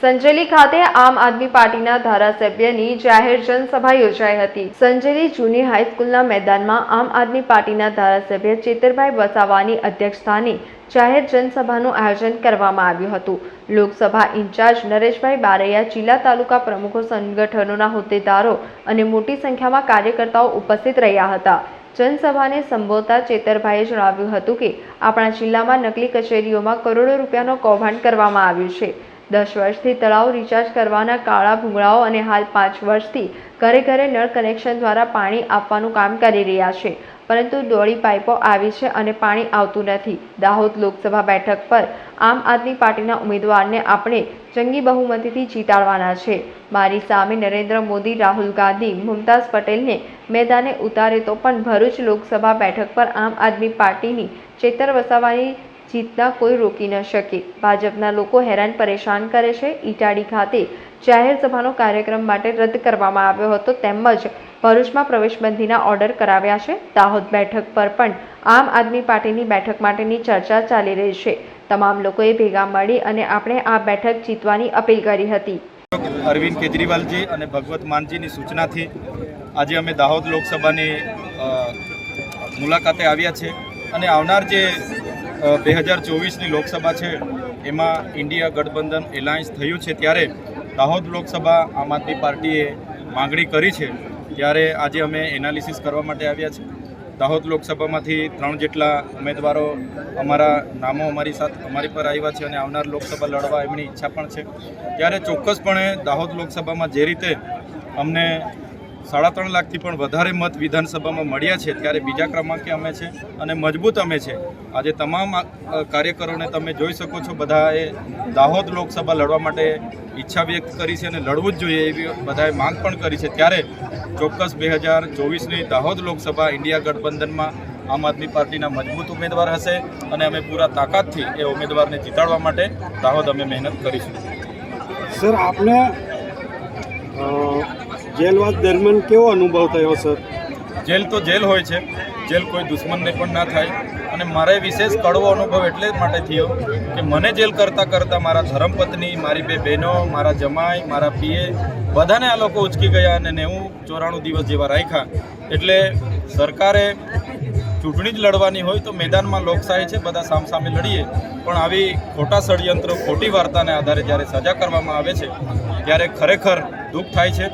સંજેલી ખાતે આમ આદમી પાર્ટીના ધારાસભ્યની જાહેર જનસભા યોજાઈ હતી. સંજેલી જૂની હાઈસ્કૂલના મેદાનમાં આમ આદમી પાર્ટીના ધારાસભ્ય ચેતરભાઈ વસાવાની અધ્યક્ષસ્થાને જાહેર જનસભાનું આયોજન કરવામાં આવ્યું હતું. લોકસભા ઇન્ચાર્જ નરેશભાઈ બારૈયા, જિલ્લા તાલુકા પ્રમુખો, સંગઠનોના હોદ્દેદારો અને મોટી સંખ્યામાં કાર્યકર્તાઓ ઉપસ્થિત રહ્યા હતા. જનસભાને સંબોધતા ચેતરભાઈએ જણાવ્યું હતું કે, આપણા જિલ્લામાં નકલી કચેરીઓમાં કરોડો રૂપિયાનો કૌભાંડ કરવામાં આવ્યું છે. દસ વર્ષથી તળાવ રિચાર્જ કરવાના કાળા ભૂંગળાઓ અને હાલ પાંચ વર્ષથી ઘરે ઘરે નળ કનેક્શન દ્વારા પાણી આપવાનું કામ કરી રહ્યા છે. પરંતુ દોડી પાઇપો આવી છે અને પાણી આવતું નથી. દાહોદ લોકસભા બેઠક પર આમ આદમી પાર્ટીના ઉમેદવારને આપણે જંગી બહુમતીથી જીતાડવાના છે. મારી સામે નરેન્દ્ર મોદી, રાહુલ ગાંધી, મુમતાઝ પટેલને મેદાને ઉતારે તો પણ ભરૂચ લોકસભા બેઠક પર આમ આદમી પાર્ટીની ચેતર વસાવાની જીતના કોઈ રોકી ન શકે. ભાજપના લોકો હેરાન પરેશાન કરે છે. ઇટાડી ખાતે જાહેર સભાનો કાર્યક્રમ માટે રદ કરવામાં આવ્યો હતો. તેમજ ભરૂચમાં પ્રવેશબંધીના ઓર્ડર કરાવ્યા છે. દાહોદ બેઠક પર પણ આમ આદમી પાર્ટીની બેઠક માટેની ચર્ચા ચાલી રહી છે. તમામ લોકોએ ભેગા મળી અને આપણે આ બેઠક જીતવાની અપીલ કરી હતી. અરવિંદ કેજરીવાલજી અને ભગવત માનજીની સૂચનાથી આજે અમે દાહોદ લોકસભાની મુલાકાતે આવ્યા છે. અને આવનાર જે બે હજાર ચોવીસની લોકસભા છે, એમાં ઇન્ડિયા ગઠબંધન એલાયન્સ થયું છે. ત્યારે દાહોદ લોકસભા આમ આદમી પાર્ટીએ માગણી કરી છે. ત્યારે આજે અમે એનાલિસિસ કરવા માટે આવ્યા છે. દાહોદ લોકસભામાંથી ત્રણ જેટલા ઉમેદવારો અમારા નામો અમારી સાથે અમારી પર આવ્યા છે અને આવનાર લોકસભા લડવા એમની ઈચ્છા પણ છે. ત્યારે ચોક્કસપણે દાહોદ લોકસભામાં જે રીતે અમને સાડા ત્રણ લાખથી પણ વધારે મત વિધાનસભામાં મળ્યા છે ત્યારે બીજા ક્રમાંકે અમે છે અને મજબૂત અમે છે. આજે તમામ કાર્યકરોને તમે જોઈ શકો છો બધાએ દાહોદ લોકસભા લડવા માટે ઈચ્છા વ્યક્ત કરી છે અને લડવું જ જોઈએ એવી બધાએ માંગ પણ કરી છે. ત્યારે ચોક્કસ બે હજાર ચોવીસની દાહોદ લોકસભા ઇન્ડિયા ગઠબંધનમાં આમ આદમી પાર્ટીના મજબૂત ઉમેદવાર હશે અને અમે પૂરા તાકાતથી એ ઉમેદવારને જીતાડવા માટે દાહોદ અમે મહેનત કરીશું. સર આપને અ, જેલવાસ દરમિયાન કેવો અનુભવ થયો, સર? જેલ તો જેલ હોય છે. જેલ કોઈ દુશ્મનને પણ ના થાય. અને મારે વિશેષ કડવો અનુભવ એટલે જ માટે થયો કે મને જેલ કરતાં કરતાં મારા ધર્મપત્ની, મારી બે બહેનો, મારા જમાઈ, મારા પીએ બધાને આ લોકો ઉચકી ગયા અને નેવું ચોરાણું દિવસ જેવા રાખ્યા. એટલે સરકારે ચૂંટણી જ લડવાની હોય તો મેદાનમાં લોકશાહી છે, બધા સામસામે લડીએ. પણ આવી ખોટા ષડયંત્રો, ખોટી વાર્તાને આધારે જ્યારે સજા કરવામાં આવે છે, ત્યારે ખરેખર દુઃખ થાય છે.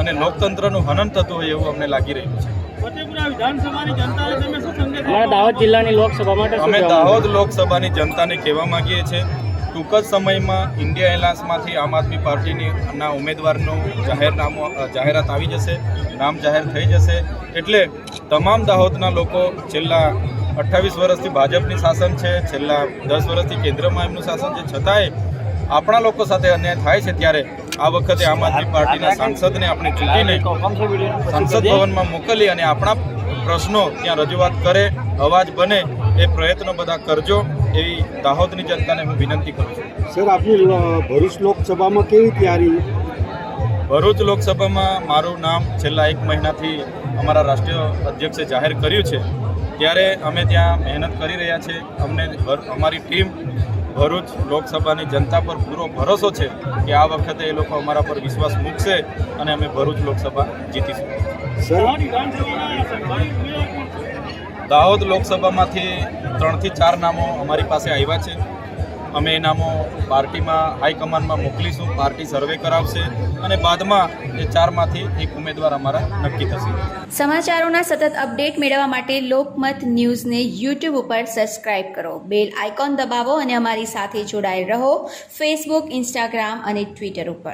અને લોકતંત્રનું હનન થતું હોય એવું અમને લાગી રહ્યું છે. ફતેપુરા વિધાનસભાની જનતાને તમે શું સંદેશ અમારા દાહોદ જિલ્લાની લોકસભા માટે અમે દાહોદ લોકસભાની જનતાને કહેવા માંગીએ છીએ ટૂંક જ સમયમાં ઇન્ડિયા એલાયન્સમાંથી આમ આદમી પાર્ટીની ના ઉમેદવારનું જાહેરનામું જાહેરાત આવી જશે નામ જાહેર થઈ જશે. એટલે તમામ દાહોદના લોકો છેલ્લા અઠ્ઠાવીસ વર્ષથી ભાજપની શાસન છે છેલ્લા દસ વર્ષથી કેન્દ્રમાં એમનું શાસન છે. છતાંય આપણા લોકો સાથે અન્યાય થાય છે ત્યારે આ વખતે આમ આદમી પાર્ટીના સાંસદને આપણે ચૂંટીને સંસદ ભવનમાં મોકલી અને આપણા પ્રશ્નો ત્યાં રજૂઆત કરે અવાજ બને એ પ્રયત્નો બધા કરજો એવી દાહોદની જનતાને હું વિનંતી કરું છું. સર આપની ભરૂચ લોકસભામાં કેવી તૈયારી? ભરૂચ લોકસભામાં મારું નામ છેલ્લા એક મહિનાથી અમારા રાષ્ટ્રીય અધ્યક્ષે જાહેર કર્યું છે. ત્યારે અમે ત્યાં મહેનત કરી રહ્યા છે અમને અમારી ટીમ ભરૂચ લોકસભાની જનતા પર પૂરો ભરોસો છે કે આ વખતે એ લોકો અમારા પર વિશ્વાસ મૂકશે અને અમે ભરૂચ લોકસભા જીતીશું? દાહોદ લોકસભામાંથી ત્રણથી ચાર નામો અમારી પાસે આવ્યા છે અમે નામો પાર્ટીમાં હાઈકમાન્ડમાં મોકલીશું, પાર્ટી સર્વે કરાવશે અને બાદમાં એ ચારમાંથી એક ઉમેદવાર અમારા નક્કી થશે. સમાચારોના સતત અપડેટ મેળવવા માટે લોકમત ન્યૂઝને યુટ્યુબ ઉપર સબસ્ક્રાઇબ કરો. બેલ આઇકોન દબાવો અને અમારી સાથે જોડાયેલ રહો ફેસબુક, ઇન્સ્ટાગ્રામ અને ટ્વિટર ઉપર.